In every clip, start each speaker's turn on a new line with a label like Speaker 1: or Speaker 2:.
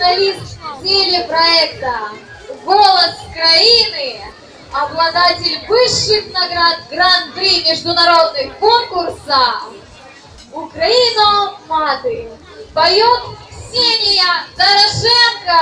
Speaker 1: специалист телепроекта «Голос краины», обладатель высших наград Гран-при международных конкурсов. «Украина Маты» поет Ксения Дорошенко.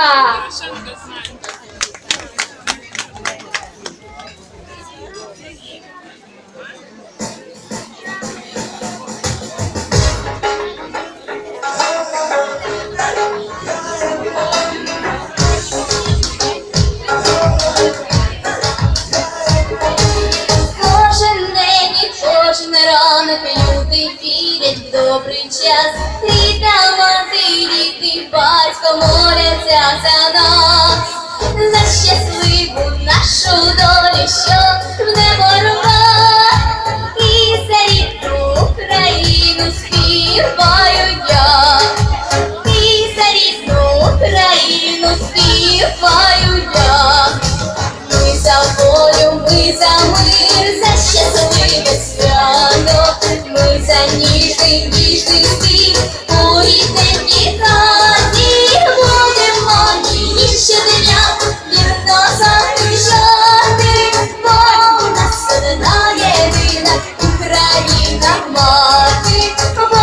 Speaker 2: Вірять в добрий час. І таланти рідний батько моляться за нас, за щасливу нашу долю, що в небо рвала. І за рідну Україну співаю я. І за рідну Україну співаю я. Ми за волю, ми за мир, за щасливе свято, ми ніжний, ніжний світ, у рідненькій хаті будемо її щодня вірно захищати, бо у нас одна єдина Україна мати, бо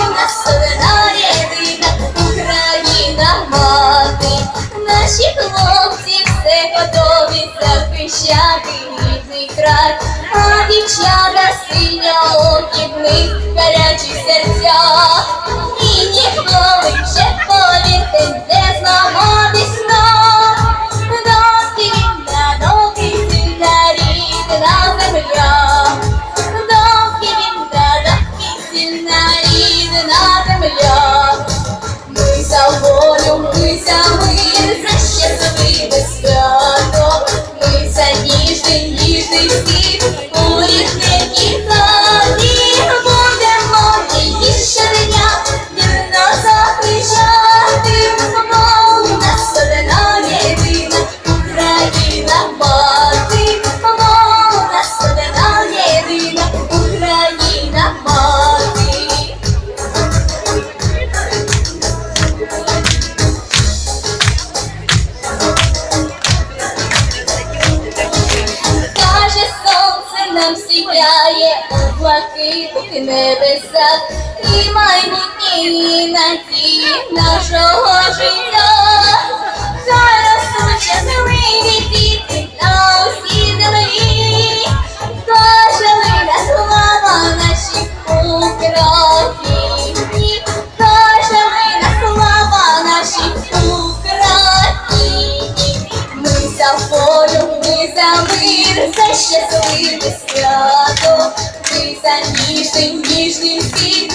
Speaker 2: у нас одна єдина Україна мати, наші хлопці все готові захищати рідний край, а синьоокі в них гарячі серця, і ніхто ви вже повірте, не зламатись нам, доки війна, доки сильна рідна земля, доки війна, доки сильна рідна земля. Ми за волю, ми за блакитних небесах і майбутнє надії нашого життя. Зараз щасливі діти на усій землі, кожелина слава нашій Україні, кожелина слава нашій Україні. Ми за волю, ми за мир, за щасливе свято, ми за ніжний, ніжний світ,